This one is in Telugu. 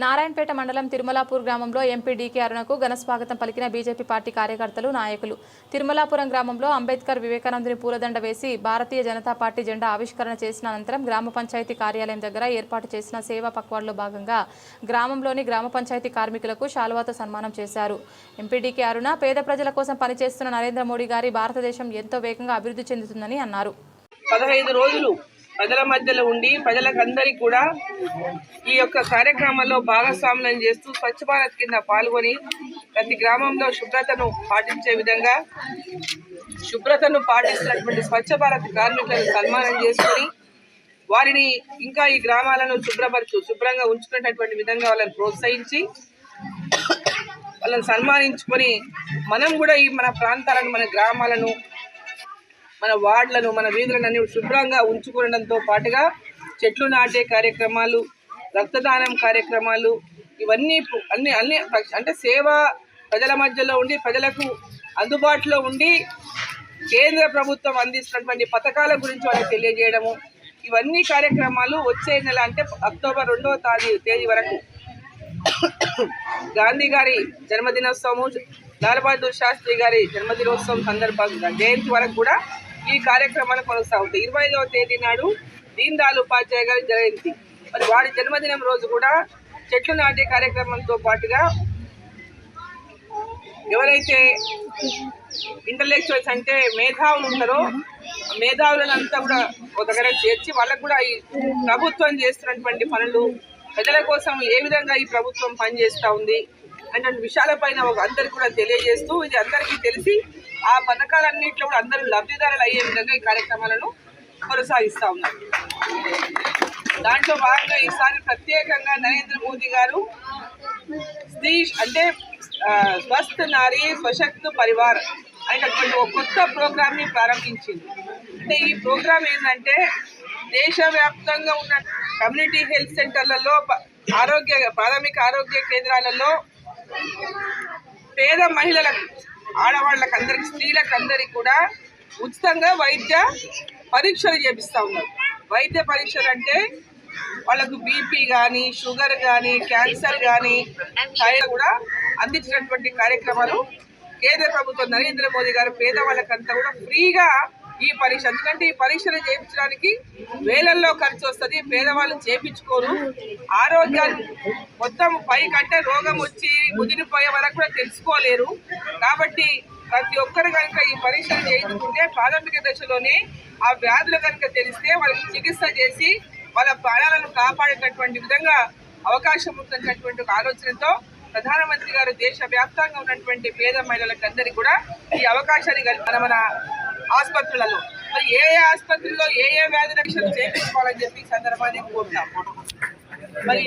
నారాయణపేట మండలం తిరుమలాపూర్ గ్రామంలో ఎంపీ డీకే అరుణకు ఘన స్వాగతం పలికిన బీజేపీ పార్టీ కార్యకర్తలు నాయకులు. తిరుమలాపురం గ్రామంలో అంబేద్కర్ వివేకానందుని పూలదండ వేసి భారతీయ జనతా పార్టీ జెండా ఆవిష్కరణ చేసిన అనంతరం గ్రామ పంచాయతీ కార్యాలయం దగ్గర ఏర్పాటు చేసిన సేవా పక్వాడ్లో భాగంగా గ్రామంలోని గ్రామ పంచాయతీ కార్మికులకు శాలువాతో సన్మానం చేశారు. ఎంపీ డీకే అరుణ పేద ప్రజల కోసం పనిచేస్తున్న నరేంద్ర మోడీ గారి భారతదేశం ఎంతో వేగంగా అభివృద్ధి చెందుతుందని అన్నారు. పదహైదు రోజులు ప్రజల మధ్యలో ఉండి ప్రజలకందరికీ కూడా ఈ యొక్క కార్యక్రమంలో భాగస్వామ్యం చేస్తూ స్వచ్ఛ భారత్ కింద పాల్గొని ప్రతి గ్రామంలో శుభ్రతను పాటించే విధంగా శుభ్రతను పాటిస్తున్నటువంటి స్వచ్ఛ భారత్ కార్మికులను సన్మానం చేసుకొని వారిని ఇంకా ఈ గ్రామాలను శుభ్రపరచు శుభ్రంగా ఉంచుకునేటటువంటి విధంగా వాళ్ళని ప్రోత్సహించి వాళ్ళని సన్మానించుకొని మనం కూడా ఈ మన ప్రాంతాలను మన గ్రామాలను మన వార్డులను మన వీధులను అన్ని శుభ్రంగా ఉంచుకోవడంతో పాటుగా చెట్లు నాటే కార్యక్రమాలు రక్తదానం కార్యక్రమాలు ఇవన్నీ అన్ని అన్ని అంటే సేవ ప్రజల మధ్యలో ఉండి ప్రజలకు అందుబాటులో ఉండి కేంద్ర ప్రభుత్వం అందిస్తున్నటువంటి పథకాల గురించి వాళ్ళకి తెలియజేయడము ఇవన్నీ కార్యక్రమాలు వచ్చే నెల అంటే అక్టోబర్ రెండవ తారీ తేదీ వరకు. గాంధీ గారి జన్మదినోత్సవము లాల్ బహదూర్ శాస్త్రి గారి జన్మదినోత్సవం సందర్భంగా జయంతి వరకు కూడా ఈ కార్యక్రమాలు కొనసాగుతాయి. ఇరవై ఐదవ తేదీ నాడు దీన్ దయాళ్ ఉపాధ్యాయ గారి జయంతి. మరి వారి జన్మదినం రోజు కూడా చెట్లు నాటే కార్యక్రమంతో పాటుగా ఎవరైతే ఇంటలెక్చువల్స్ అంటే మేధావులు ఉంటారో మేధావులను అంతా కూడా ఒక దగ్గర చేర్చి వాళ్ళకు కూడా ఈ ప్రభుత్వం చేస్తున్నటువంటి పనులు ప్రజల కోసం ఏ విధంగా ఈ ప్రభుత్వం పనిచేస్తూ ఉంది అనే విషయాలపైన ఒక అందరికి కూడా తెలియజేస్తూ ఇది అందరికీ తెలిసి ఆ పథకాలన్నింటిలో కూడా అందరూ లబ్ధిదారులు అయ్యే విధంగా ఈ కార్యక్రమాలను కొనసాగిస్తూ ఉన్నారు. దాంట్లో భాగంగా ఈసారి ప్రత్యేకంగా నరేంద్ర మోదీ గారు స్త్రీ అంటే స్వస్థ నారీ స్వశక్తు పరివార్ అనేటటువంటి ఒక కొత్త ప్రోగ్రామ్ని ప్రారంభించింది. అంటే ఈ ప్రోగ్రామ్ ఏంటంటే దేశవ్యాప్తంగా ఉన్న కమ్యూనిటీ హెల్త్ సెంటర్లలో ఆరోగ్య ప్రాథమిక ఆరోగ్య కేంద్రాలలో పేద మహిళలకు ఆడవాళ్ళకి అందరికి స్త్రీలకు అందరికి కూడా ఉచితంగా వైద్య పరీక్షలు చేపిస్తూ ఉన్నారు. వైద్య పరీక్షలు అంటే వాళ్ళకు బీపీ కానీ షుగర్ కానీ క్యాన్సర్ కానీ థైరాయిడ్ కూడా అందించినటువంటి కార్యక్రమాలు కేంద్ర ప్రభుత్వం నరేంద్ర మోదీ గారు పేదవాళ్ళకంతా కూడా ఫ్రీగా ఈ పరీక్ష. ఎందుకంటే ఈ పరీక్షలు చేయించడానికి వేలల్లో ఖర్చు వస్తుంది పేదవాళ్ళు చేపించుకోరు. ఆరోగ్యాన్ని మొత్తం పై కంటే రోగం వచ్చి ముదిరిపోయే వరకు కూడా తెలుసుకోలేరు. కాబట్టి ప్రతి ఒక్కరు కనుక ఈ పరీక్షలు చేయించుకుంటే ప్రాథమిక దశలోనే ఆ వ్యాధులు కనుక తెలిస్తే వాళ్ళకి చికిత్స చేసి వాళ్ళ ప్రాణాలను కాపాడేటటువంటి విధంగా అవకాశం ఉందన్నటువంటి ఒక ఆలోచనతో ప్రధానమంత్రి గారు దేశ వ్యాప్తంగా ఉన్నటువంటి పేద మహిళలకు అందరికీ కూడా ఈ అవకాశాన్ని కల్పి- మన ఆసుపత్రులలో. మరి ఏ ఏ ఆసుపత్రుల్లో ఏ ఏ వ్యాధి రక్షణ చేయించుకోవాలని చెప్పి సందర్భాన్ని కోరుతాం. మరి